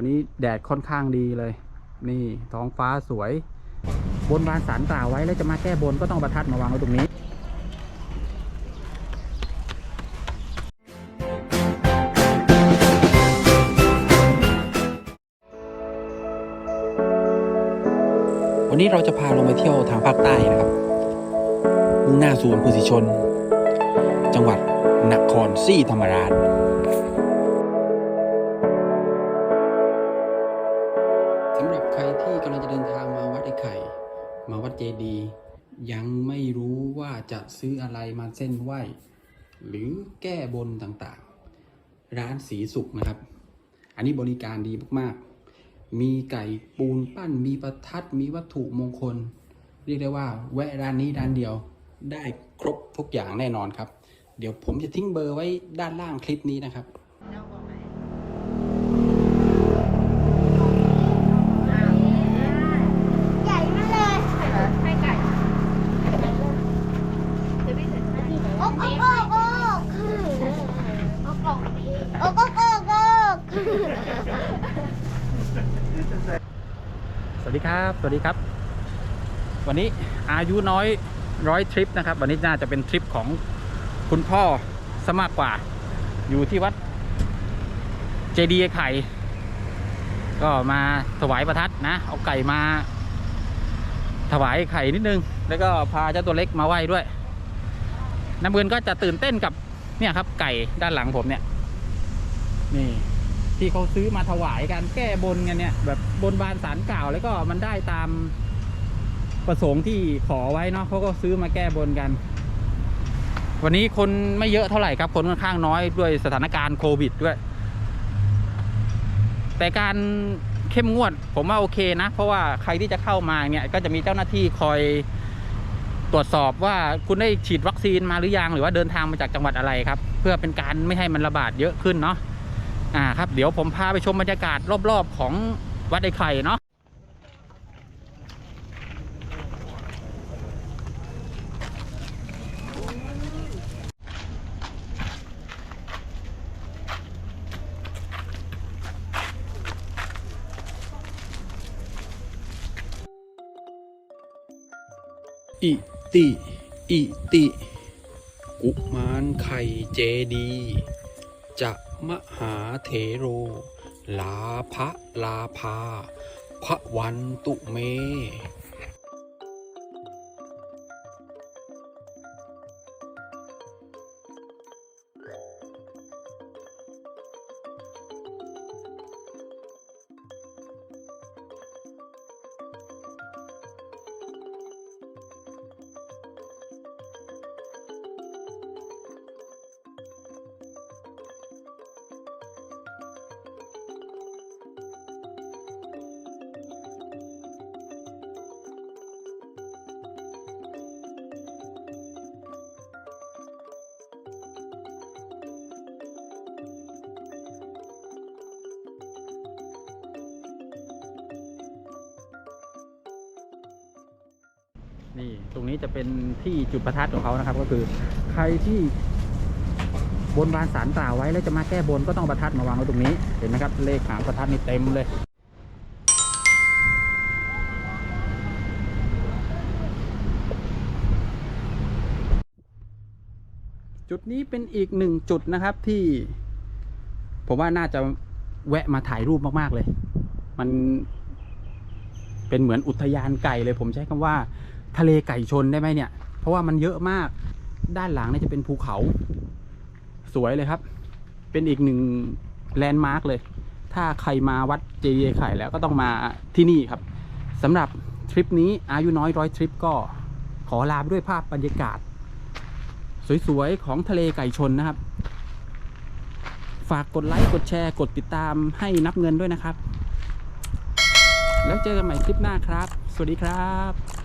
วันนี้แดดค่อนข้างดีเลย นี่ท้องฟ้าสวย บนบานสารกล่าวไว้แล้วจะมาแก้บนก็ต้องประทัดมาวางไว้ตรงนี้วันนี้เราจะพาลงไปเที่ยวทางภาคใต้นะครับมุ่งหน้าสู่อำเภอศรีชน จังหวัดนครศรีธรรมราช ดีย์ยังไม่รู้ว่าจะซื้ออะไรมาเส้นไหวหรือแก้บนต่างๆ ร้านสีสุขนะครับ อันนี้บริการดีมากๆ มีไก่ปูนปั้น มีประทัด มีวัตถุมงคล เรียกได้ว่า แวะร้านนี้ร้านเดียวได้ครบทุกอย่างแน่นอนครับ เดี๋ยวผมจะทิ้งเบอร์ไว้ด้านล่างคลิปนี้นะครับ ใหญ่มากเลย ให้ไก่เดี๋ยวพี่เสร็จให้ โอ๊กโอ๊กโอ๊กโอ๊ก เอากล่องพี่ โอ๊กโอ๊กโอ๊กโอ๊ก สวัสดีครับ สวัสดีครับ วันนี้อายุน้อยร้อยทริปนะครับ วันนี้น่าจะเป็นทริปของคุณพ่อสมากกว่า อยู่ที่วัดเจดีย์ไอ้ไข่ ก็มาถวายประทัดนะ เอาไก่มา ถวายไข่นิดนึง แล้วก็พาเจ้าตัวเล็กมาไหว้ด้วย น้ำเงินก็จะตื่นเต้นกับเนี่ยครับไก่ด้านหลังผมเนี่ย นี่ ที่เขาซื้อมาถวายกันแก้บนกันเนี่ย แบบบนบานสารกล่าวแล้วก็มันได้ตามประสงค์ที่ขอไว้เนาะเขาก็ซื้อมาแก้บนกัน วันนี้คนไม่เยอะเท่าไหร่ครับ คนค่อนข้างน้อยด้วยสถานการณ์โควิดด้วย แต่การเข้มงวด ผมว่าโอเคนะ เพราะว่าใครที่จะเข้ามาเนี่ย ก็จะมีเจ้าหน้าที่คอยตรวจสอบว่าคุณได้ฉีดวัคซีนมาหรือยังหรือว่าเดินทางมาจากจังหวัดอะไรครับ เพื่อเป็นการไม่ให้มันระบาดเยอะขึ้นเนาะ อ่าครับเดี๋ยวผมพาไปชมบรรยากาศรอบๆของวัดไอ้ไข่เนาะอิติ อิติ กุมารไข่เจดี จะมหาเถโร ลาภะลาภาพระวันตุเม นี่ตรงนี้จะเป็นที่จุดประทัดของเขานะครับ ก็คือใครที่บนบานสารกล่าวไว้แล้วจะมาแก้บนก็ต้องประทัดมาวางไว้ตรงนี้เห็นไหมครับเลขหางประทัดนี่เต็มเลยจุดนี้เป็นอีกหนึ่งจุดนะครับที่ ผมว่าน่าจะแวะมาถ่ายรูปมาก ๆ เลย มันเป็นเหมือนอุทยานไก่เลย ผมใช้คำว่า ทะเลไก่ชนได้ไหมเนี่ย เพราะว่ามันเยอะมากด้านหลังนี่จะเป็นภูเขา สวยเลยครับ เป็นอีกหนึ่งแลนด์มาร์กเลย ถ้าใครมาวัดเจดีย์ไข่แล้วก็ต้องมาที่นี่ครับสำหรับทริปนี้อายุน้อยร้อยทริปก็ขอลาไปด้วยภาพบรรยากาศ สวยๆ ของทะเลไก่ชนนะครับ ฝากกดไลค์กดแชร์กดติดตามให้นับเงินด้วยนะครับ แล้วเจอกันใหม่คลิปหน้าครับ สวัสดีครับ